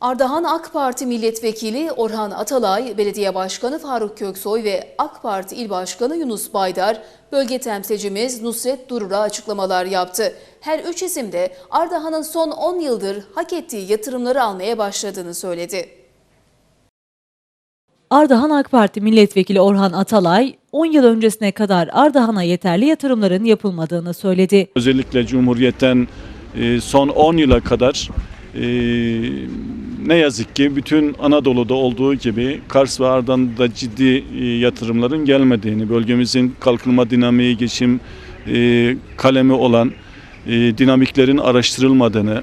Ardahan AK Parti Milletvekili Orhan Atalay, Belediye Başkanı Faruk Köksoy ve AK Parti İl Başkanı Yunus Baydar, bölge temsilcimiz Nusret Durur'a açıklamalar yaptı. Her üç isim de Ardahan'ın son 10 yıldır hak ettiği yatırımları almaya başladığını söyledi. Ardahan AK Parti Milletvekili Orhan Atalay, 10 yıl öncesine kadar Ardahan'a yeterli yatırımların yapılmadığını söyledi. Özellikle Cumhuriyet'ten e, son 10 yıla kadar e, ne yazık ki bütün Anadolu'da olduğu gibi Kars ve Ardahan'da ciddi e, yatırımların gelmediğini, bölgemizin kalkınma dinamiği, geçim e, kalemi olan e, dinamiklerin araştırılmadığını,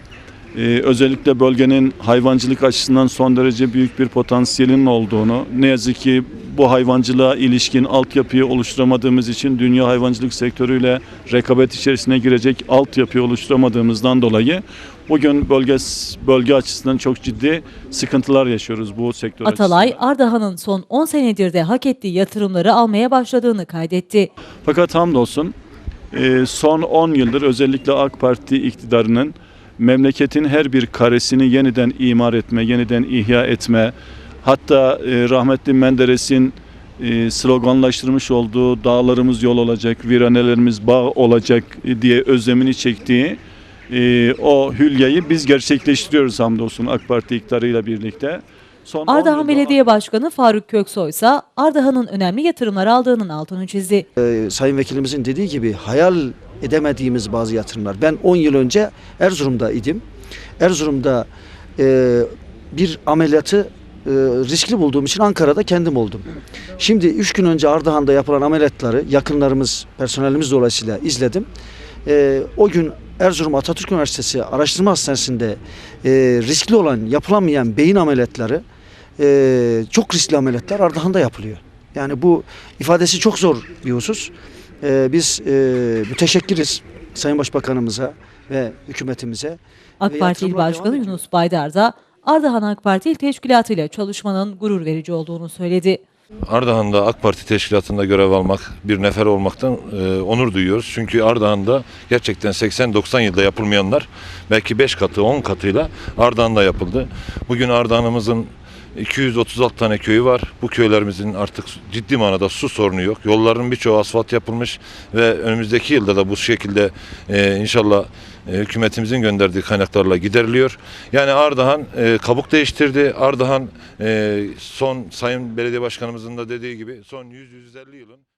e, özellikle bölgenin hayvancılık açısından son derece büyük bir potansiyelinin olduğunu, ne yazık ki bu hayvancılığa ilişkin altyapıyı oluşturamadığımız için dünya hayvancılık sektörüyle rekabet içerisine girecek altyapıyı oluşturamadığımızdan dolayı bugün bölge bölge açısından çok ciddi sıkıntılar yaşıyoruz bu sektör Atalay, açısından. Ardahan'ın son 10 senedir de hak ettiği yatırımları almaya başladığını kaydetti. Fakat hamdolsun e, son 10 yıldır özellikle AK Parti iktidarının memleketin her bir karesini yeniden imar etme, yeniden ihya etme, hatta e, rahmetli Menderes'in e, sloganlaştırmış olduğu dağlarımız yol olacak, viranelerimiz bağ olacak diye özlemini çektiği e, o hülyayı biz gerçekleştiriyoruz hamdolsun AK Parti iktidarıyla birlikte. Son 10 Ardahan Belediye Başkanı Faruk Köksoy ise Ardahan'ın önemli yatırımlar aldığının altını çizdi. Ee, Sayın Vekilimizin dediği gibi hayal edemediğimiz bazı yatırımlar. Ben 10 yıl önce Erzurum'da idim. Erzurum'da e, bir ameliyatı e, riskli bulduğum için Ankara'da kendim oldum. Şimdi 3 gün önce Ardahan'da yapılan ameliyatları yakınlarımız, personelimiz dolayısıyla izledim. E, o gün Erzurum Atatürk Üniversitesi Araştırma Hastanesi'nde e, riskli olan, yapılamayan beyin ameliyatları e, çok riskli ameliyatlar Ardahan'da yapılıyor. Yani bu ifadesi çok zor bir husus. E, biz e, müteşekkiriz Sayın Başbakanımıza ve hükümetimize. AK Parti İl Başkanı. Yunus Baydar da Ardahan AK Parti İl Teşkilatı ile çalışmanın gurur verici olduğunu söyledi. Ardahan'da AK Parti teşkilatında görev almak, bir nefer olmaktan e, onur duyuyoruz. Çünkü Ardahan'da gerçekten 80-90 yılda yapılmayanlar belki 5 katı 10 katıyla Ardahan'da yapıldı. Bugün Ardahan'ımızın 236 tane köyü var. Bu köylerimizin artık ciddi manada su sorunu yok. Yolların birçoğu asfalt yapılmış ve önümüzdeki yılda da bu şekilde e, inşallah e, hükümetimizin gönderdiği kaynaklarla gideriliyor. Yani Ardahan e, kabuk değiştirdi. Ardahan e, son Sayın Belediye Başkanımızın da dediği gibi son 100-150 yılın